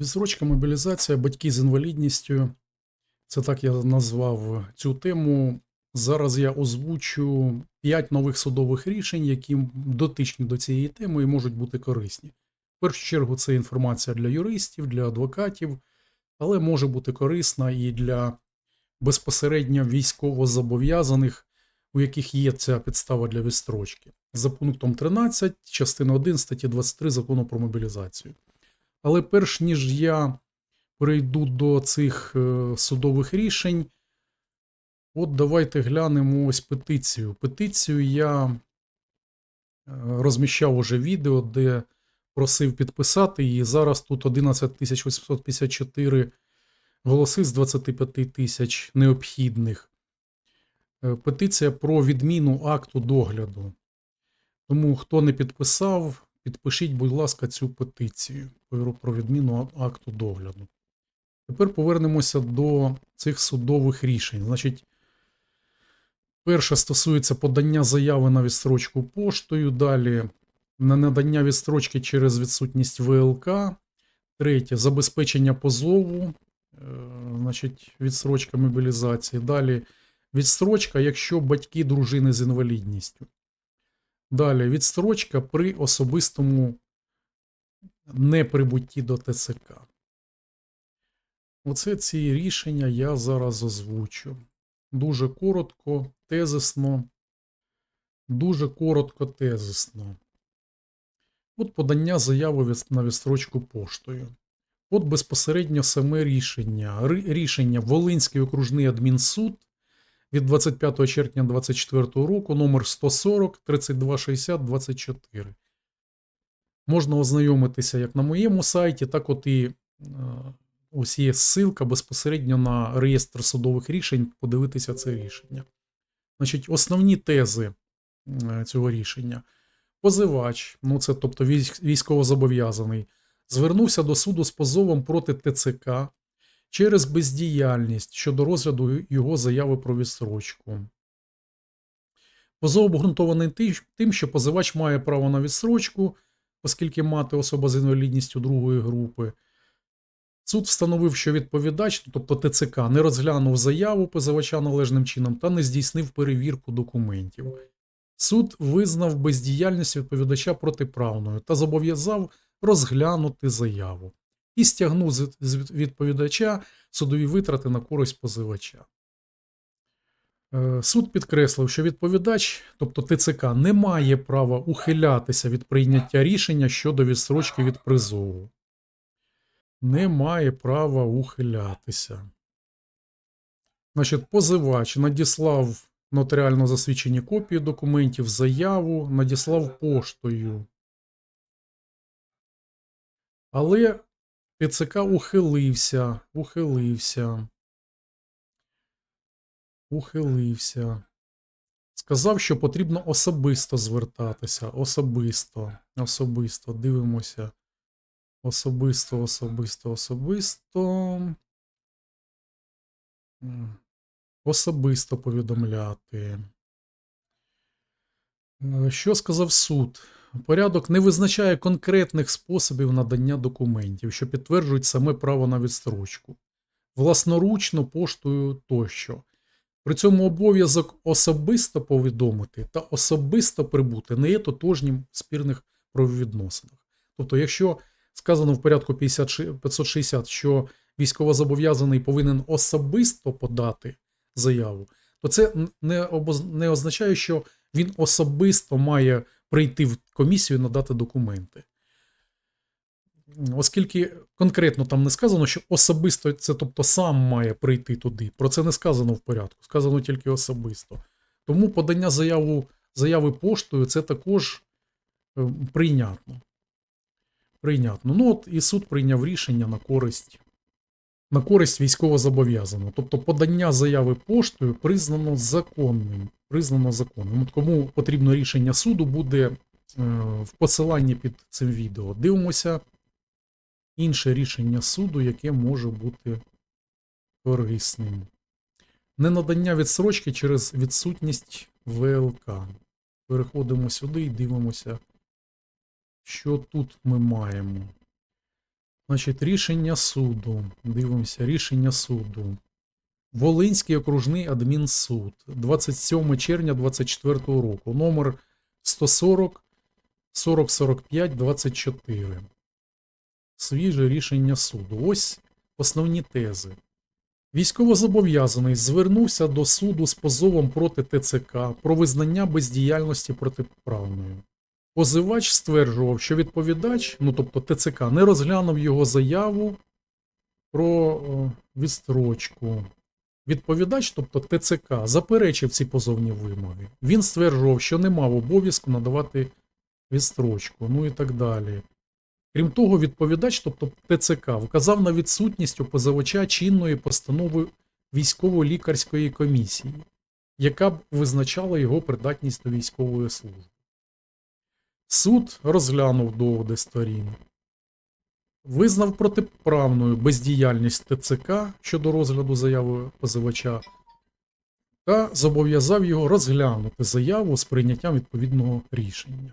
Відсрочка мобілізація, батьки з інвалідністю. Це так я назвав цю тему. Зараз я озвучу 5 нових судових рішень, які дотичні до цієї теми і можуть бути корисні. В першу чергу, це інформація для юристів, для адвокатів, але може бути корисна і для безпосередньо військовозобов'язаних, у яких є ця підстава для відстрочки. За пунктом 13, частина 1 статті 23 закону про мобілізацію. Але перш ніж я перейду до цих е, судових рішень, от давайте глянемо ось петицію. Петицію я е, розміщав уже відео, де просив підписати її. Зараз тут 11 854 голоси з 25 тисяч необхідних. Е, Петиція про відміну акту догляду. Тому хто не підписав, підпишіть, будь ласка, цю петицію про відміну акту догляду. Тепер повернемося до цих судових рішень. Значить, перше стосується подання заяви на відстрочку поштою. Далі на надання відстрочки через відсутність ВЛК. Третє забезпечення позову, е, значить, відстрочка мобілізації. Далі відстрочка, якщо батьки дружини з інвалідністю. Далі відстрочка при особистому неприбутті до ТЦК. Оце ці рішення я зараз озвучу. Дуже коротко, тезисно. Дуже коротко, тезисно. От подання заяви на відстрочку поштою. От безпосередньо саме рішення. Рішення Волинський окружний адмінсуд від 25 червня 2024 року, номер 140 32 60 24. Можна ознайомитися як на моєму сайті, так от і е, ось є ссылка безпосередньо на реєстр судових рішень, подивитися це рішення. Значить, основні тези е, цього рішення. Позивач, ну це тобто військовозобов'язаний, звернувся до суду з позовом проти ТЦК через бездіяльність щодо розгляду його заяви про відстрочку. Позов обґрунтований тим, що позивач має право на відстрочку, оскільки мати особа з інвалідністю другої групи. Суд встановив, що відповідач, тобто ТЦК, не розглянув заяву позивача належним чином та не здійснив перевірку документів. Суд визнав бездіяльність відповідача протиправною та зобов'язав розглянути заяву і стягнув з відповідача судові витрати на користь позивача. Е, Суд підкреслив, що відповідач, тобто ТЦК, не має права ухилятися від прийняття рішення щодо відстрочки від призову. Не має права ухилятися. Значить, позивач надіслав нотаріально засвідчені копії документів, заяву, надіслав поштою. Але ТЦК ухилився, ухилився. Ухилився. Сказав, що потрібно особисто звертатися. Особисто. Особисто. Дивимося. Особисто, особисто, особисто. Особисто повідомляти. Е, Що сказав суд? Порядок не визначає конкретних способів надання документів, що підтверджують саме право на відстрочку, власноручно поштою тощо. При цьому обов'язок особисто повідомити та особисто прибути не є тотожнім в спірних правовідносинах. Тобто, якщо сказано в порядку 50 560, що військовозобов'язаний повинен особисто подати заяву, то це не означає, що він особисто має прийти в комісію і надати документи. Оскільки конкретно там не сказано, що особисто це, тобто сам має прийти туди. Про це не сказано в порядку, сказано тільки особисто. Тому подання заяву, заяви поштою це також е, прийнятно. Прийнятно. Ну от і суд прийняв рішення на користь, на користь військовозобов'язаного. Тобто подання заяви поштою признано законним. Признано законним. От кому потрібно рішення суду, буде е, в посиланні під цим відео. Дивимося інше рішення суду, яке може бути корисним. Ненадання відсрочки через відсутність ВЛК. Переходимо сюди і дивимося, що тут ми маємо. Значить, рішення суду. Дивимося, рішення суду. Волинський окружний адмінсуд. 27 червня 24 року. Номер 140 4045 24. Свіже рішення суду. Ось основні тези. Військовозобов'язаний звернувся до суду з позовом проти ТЦК про визнання бездіяльності протиправною. Позивач стверджував, що відповідач, ну тобто ТЦК, не розглянув його заяву про відстрочку. Відповідач, тобто ТЦК, заперечив ці позовні вимоги. Він стверджував, що не мав обов'язку надавати відстрочку, ну і так далі. Крім того, відповідач, тобто ТЦК, вказав на відсутність у позивача чинної постанови військово-лікарської комісії, яка б визначала його придатність до військової служби. Суд розглянув доводи сторін, визнав протиправною бездіяльність ТЦК щодо розгляду заяви позивача та зобов'язав його розглянути заяву з прийняттям відповідного рішення.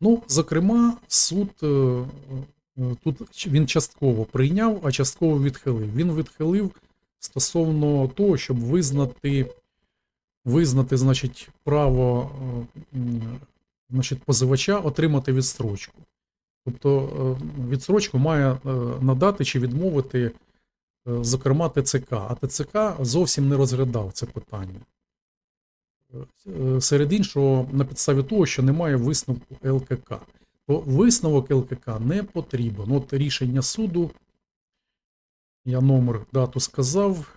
Ну, зокрема, суд е, е, тут він частково прийняв, а частково відхилив. Він відхилив стосовно того, щоб визнати, визнати значить, право е, значить, позивача отримати відстрочку. Тобто е, відстрочку має е, надати чи відмовити, е, зокрема, ТЦК, а ТЦК зовсім не розглядав це питання. Серед іншого, на підставі того, що немає висновку ЛКК. То висновок ЛКК не потрібен. От рішення суду, я номер дату сказав.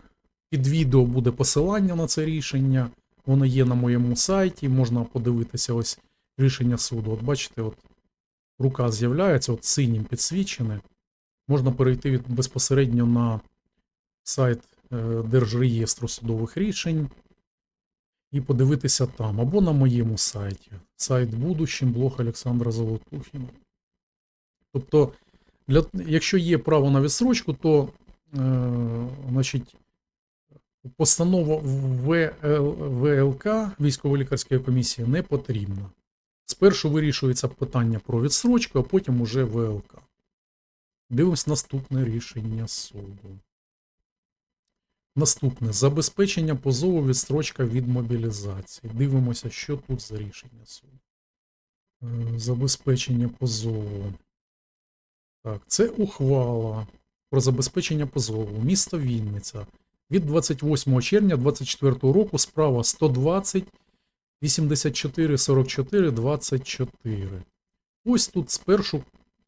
Під відео буде посилання на це рішення. Воно є на моєму сайті, можна подивитися ось рішення суду. От бачите, от рука з'являється, от синім підсвічене. Можна перейти безпосередньо на сайт е, Держреєстру судових рішень і подивитися там, або на моєму сайті. Сайт будущим, блог Олександра Золотухіна. Тобто, для, якщо є право на відсрочку, то е, значить, постанова ВЛ, ВЛК військово-лікарської комісії не потрібна. Спершу вирішується питання про відсрочку, а потім уже ВЛК. Дивимось наступне рішення суду. Наступне забезпечення позову відстрочка від мобілізації. Дивимося, що тут за рішення суду. Е, Забезпечення позову. Так, це ухвала про забезпечення позову. Місто Вінниця. Від 28 червня 2024 року справа 120 84 44 24. Ось тут спершу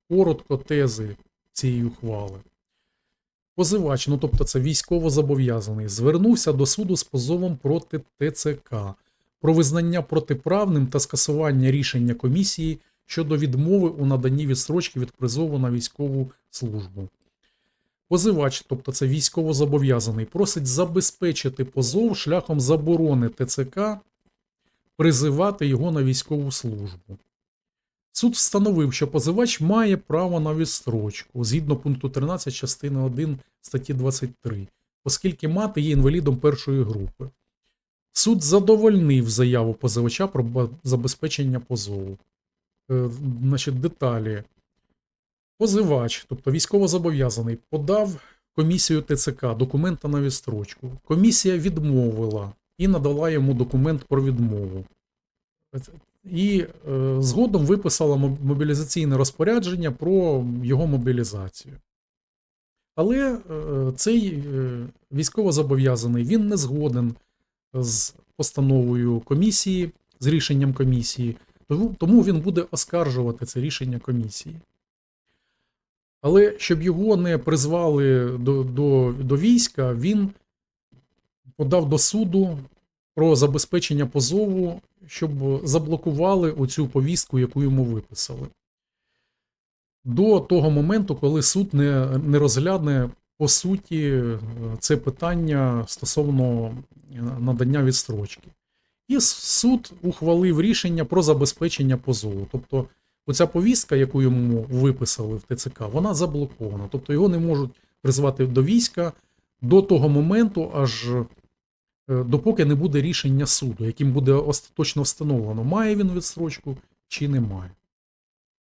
коротко тези цієї ухвали. Позивач, ну тобто це військовозобов'язаний, звернувся до суду з позовом проти ТЦК про визнання протиправним та скасування рішення комісії щодо відмови у наданні відстрочки від призову на військову службу. Позивач, тобто це військовозобов'язаний, просить забезпечити позов шляхом заборони ТЦК призивати його на військову службу. Суд встановив, що позивач має право на відстрочку згідно пункту 13 частини 1 статті 23, оскільки мати є інвалідом першої групи. Суд задовольнив заяву позивача про забезпечення позову. Е, значить, деталі. Позивач, тобто військовозобов'язаний, подав комісію ТЦК документа на відстрочку. Комісія відмовила і надала йому документ про відмову. І е, згодом виписала мобілізаційне розпорядження про його мобілізацію. Але е, цей е, військовозобов'язаний він не згоден з постановою комісії, з рішенням комісії, тому, він буде оскаржувати це рішення комісії. Але щоб його не призвали до, до, до війська, він подав до суду про забезпечення позову, щоб заблокували оцю повістку, яку йому виписали. До того моменту, коли суд не, не розгляне по суті це питання стосовно надання відстрочки. І суд ухвалив рішення про забезпечення позову. Тобто, оця повістка, яку йому виписали в ТЦК, вона заблокована. Тобто його не можуть призвати до війська до того моменту, аж допоки не буде рішення суду, яким буде остаточно встановлено, має він відстрочку чи не має.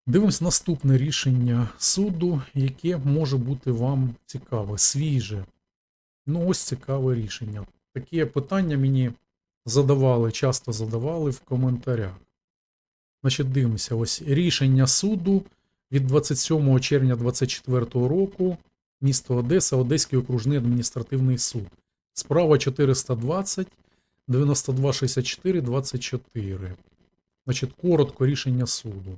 Дивимось наступне рішення суду, яке може бути вам цікаве, свіже. Ну, ось цікаве рішення. Такі питання мені задавали, часто задавали в коментарях. Значить, дивимося, ось рішення суду від 27 червня 2024 року, місто Одеса, Одеський окружний адміністративний суд. Справа 420 92 64 24. Значить, коротко рішення суду.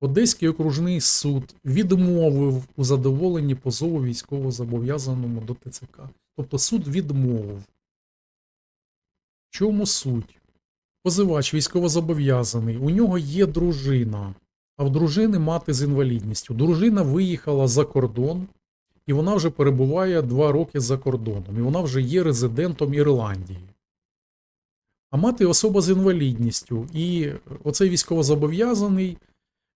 Одеський окружний суд відмовив у задоволенні позову військовозобов'язаному до ТЦК. Тобто суд відмовив. В чому суть? Позивач військовозобов'язаний, у нього є дружина, а в дружини мати з інвалідністю. Дружина виїхала за кордон, і вона вже перебуває два роки за кордоном, і вона вже є резидентом Ірландії. А мати особа з інвалідністю, і оцей військовозобов'язаний,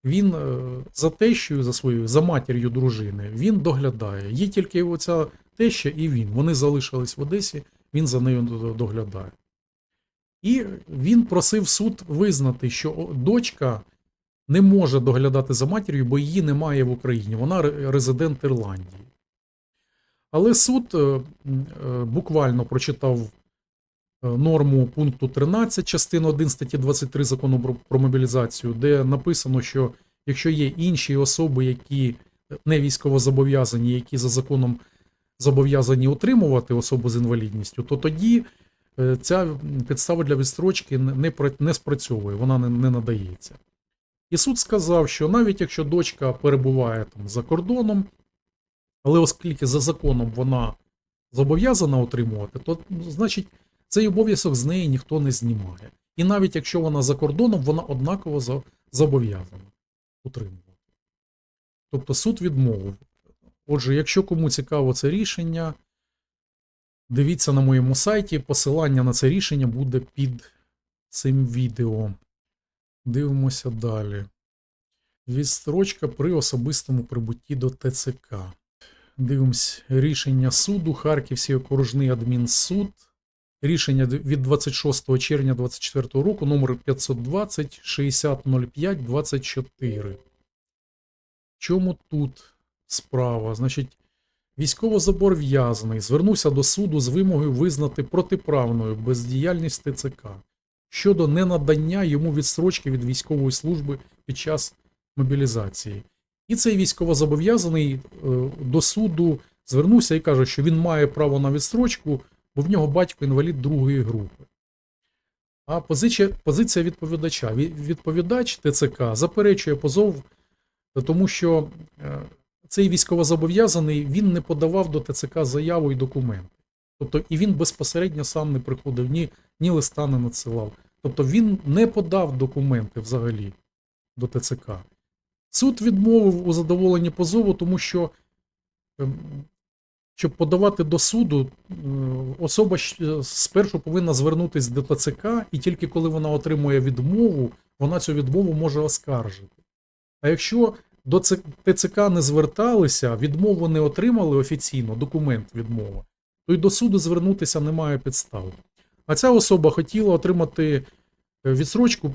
він е, за тещою, за своєю, за матір'ю дружини, він доглядає. Є тільки оця теща і він. Вони залишились в Одесі, він за нею доглядає. І він просив суд визнати, що дочка не може доглядати за матір'ю, бо її немає в Україні. Вона резидент Ірландії. Але суд е, е, буквально прочитав е, норму пункту 13 частини 1 статті 23 закону про- мобілізацію, де написано, що якщо є інші особи, які не військовозобов'язані, які за законом зобов'язані утримувати особу з інвалідністю, то тоді ця підстава для відстрочки не, не, пра- не спрацьовує, вона не надається. І суд сказав, що навіть якщо дочка перебуває там за кордоном, але оскільки за законом вона зобов'язана утримувати, то ну, значить цей обов'язок з неї ніхто не знімає. І навіть якщо вона за кордоном, вона однаково зобов'язана утримувати. Тобто суд відмовив. Отже, якщо кому цікаво це рішення, дивіться на моєму сайті. Посилання на це рішення буде під цим відео. Дивимося далі. Відстрочка при особистому прибутті до ТЦК. Дивимось рішення суду. Харківський окружний адмінсуд. Рішення від 26 червня 2024 року, номер 520 6005 24. Чому тут справа? Значить, військовозобов'язаний звернувся до суду з вимогою визнати протиправною бездіяльність ТЦК щодо ненадання йому відстрочки від військової служби під час мобілізації. І цей військовозобов'язаний е, до суду звернувся і каже, що він має право на відстрочку, бо в нього батько інвалід другої групи. А позиція, відповідача. Відповідач ТЦК заперечує позов, тому що е, цей військовозобов'язаний він не подавав до ТЦК заяву і документи. Тобто, і він безпосередньо сам не приходив, ні, ні листа не надсилав. Тобто він не подав документи взагалі до ТЦК. Суд відмовив у задоволенні позову, тому що, ем, щоб подавати до суду, особа спершу повинна звернутися до ТЦК, і тільки коли вона отримує відмову, вона цю відмову може оскаржити. А якщо до ТЦК не зверталися, відмову не отримали офіційно, документ відмови, то й до суду звернутися немає підстав. А ця особа хотіла отримати е, відсрочку,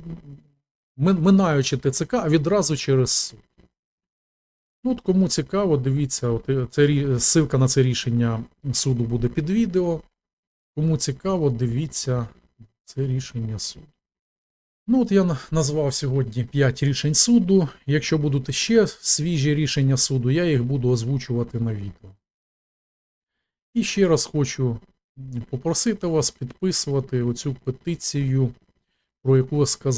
минаючи ТЦК, а відразу через суд. Ну, от кому цікаво, дивіться, от, е, це, ссылка на це рішення суду буде під відео. Кому цікаво, дивіться це рішення суду. Ну, от я назвав сьогодні 5 рішень суду. Якщо будуть ще свіжі рішення суду, я їх буду озвучувати на відео. І ще раз хочу попросити вас підписувати оцю петицію, про яку я сказав.